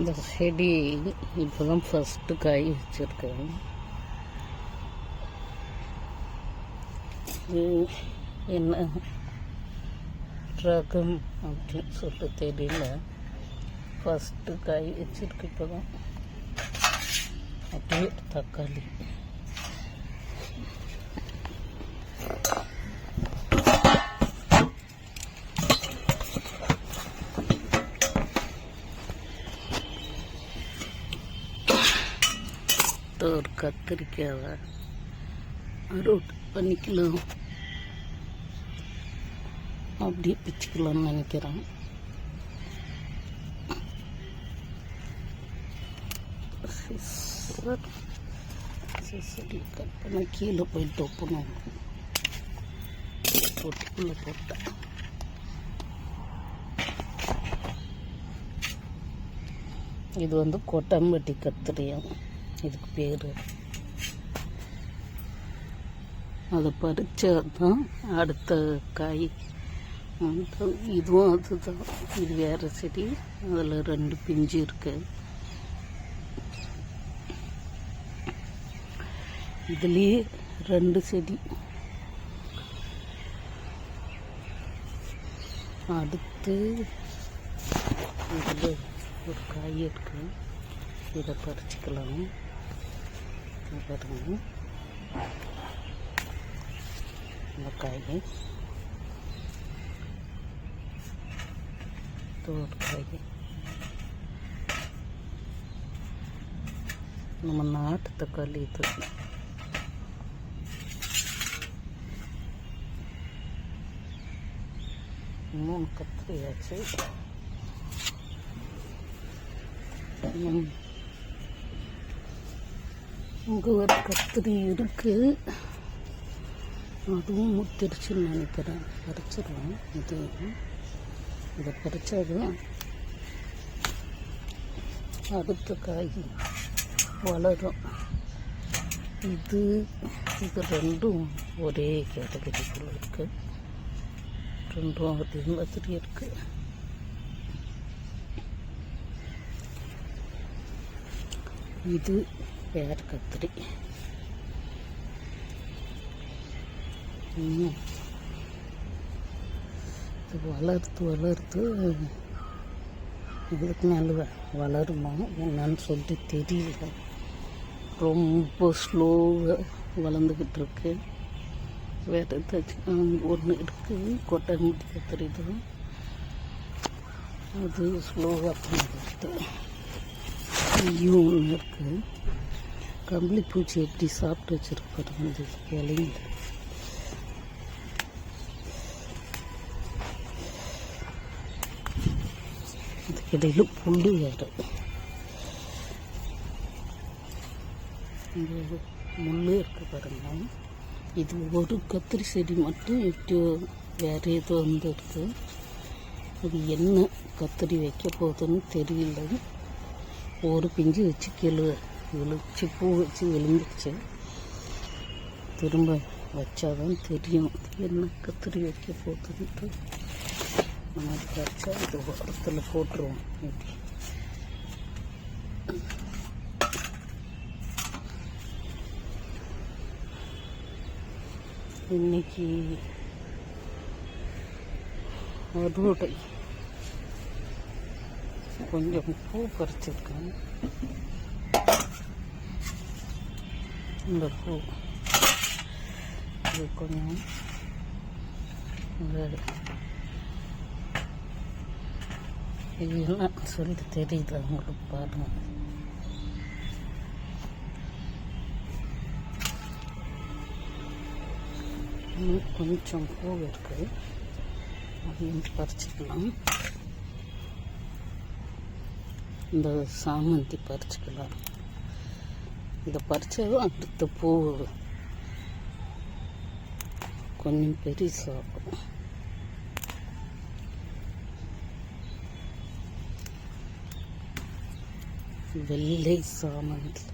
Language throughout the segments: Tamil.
இந்த செடி இப்போ தான் ஃபஸ்ட்டு காய் வச்சுருக்கேன். இது என்ன? ரகம் அப்படின்னு சொல்லிட்டு தெரியல. ஃபஸ்ட்டு காய் வச்சுருக்கு இப்போ தான் அப்படியே தக்காளி. இது ஒரு கத்திரிக்காவை அறுவடை பண்ணிக்கலாம். அப்படியே பிச்சுக்கலாம்னு நினைக்கிறேன். கட் பண்ண கீழே போயிட்டு ஒப்பணும். பொட்டுக்குள்ளே போட்டேன். இது வந்து கொட்டம்பட்டி கத்திரியாகும் இதுக்கு பேர். அதை பறித்தா தான் அடுத்த காய். வந்து இதுவும் அதுதான். இது வேறு செடி. அதில் ரெண்டு பிஞ்சு இருக்கு. இதுலேயே ரெண்டு செடி. அடுத்து இதில் ஒரு காய் இருக்கு. இதை பறிச்சுக்கலாம். இங்க பாருங்க இந்த காய் தோடு காய் நம்ம நாட்டு தக்காளி இது மூணு கத்திரியாச்சு ம். இங்கே ஒரு கத்திரி இருக்குது அதுவும் முத்திருச்சுன்னு நினைக்கிறேன். பறிச்சிருவேன் இது இதை பறிச்சாதான் அடுத்த காய் வளரும். இது இது ரெண்டும் ஒரே கேட்டகரிக்குள்ள இருக்குது ரெண்டும் அதே மாதிரி இருக்குது இது பேர் கத்திரி. இது வளர்த்து வளர்த்து இதுக்கு மேலே வளருமா? என்னன்னு சொல்லிட்டு தெரியல. ரொம்ப ஸ்லோவாக வளர்ந்துக்கிட்டு இருக்கு. வேறு ஏதாச்சும் ஒன்று இருக்குது கொட்டமுட்டி கத்திரி தான். அது ஸ்லோவாக பண்ணுறது ஐயோ ஒன்று இருக்குது கம்பளி பூச்சி எப்படி சாப்பிட்டு வச்சுருப்பாரு வந்து இலைங்க இதுக்கு இடையில புல்லு வேறு. முள் இருக்க பாருங்க. இது ஒரு கத்திரி செடி மட்டும் எப்படியோ வேறு ஏதோ வந்து இருக்கு. அது என்ன கத்திரி வைக்க போகுதுன்னு தெரியல. ஒரு பிஞ்சு வச்சு கீழே விழுச்சு பூ வச்சு விழுந்துருச்சு திரும்ப வச்சாதான் தெரியும். என்ன கத்திரி வைக்க போகுதுன்ட்டு. நம்ம அது வச்சா இது உரத்தில் போட்டுருவோம். இப்படி இன்னைக்கு அறுவடை கொஞ்சம் பூ பறிச்சிருக்கேன். இந்த பூ. இது கொஞ்சம் இந்த இது. தெரியுது அவங்களுக்கு பாருங்க. இன்னும் கொஞ்சம் பூ இருக்கு. அதையும் பறிச்சுக்கலாம். இந்த சாமந்தி பறிச்சுக்கலாம். இதை பறிச்சதும் அடுத்த பூ கொஞ்சம் பெருசாகும் வெள்ளை சாமந்தி.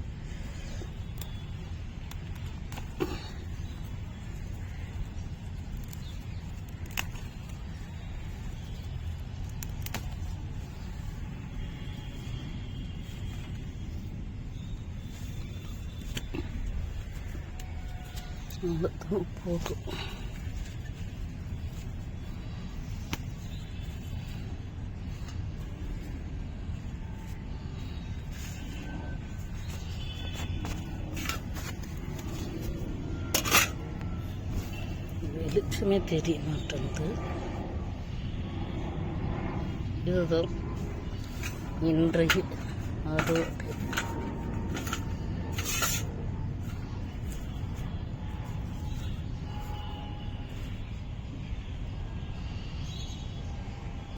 அவ்வளோதான் போதும் வெளிச்சமே தெரிய மாட்டேங்குது இதுதான் இன்றைய அறுவடை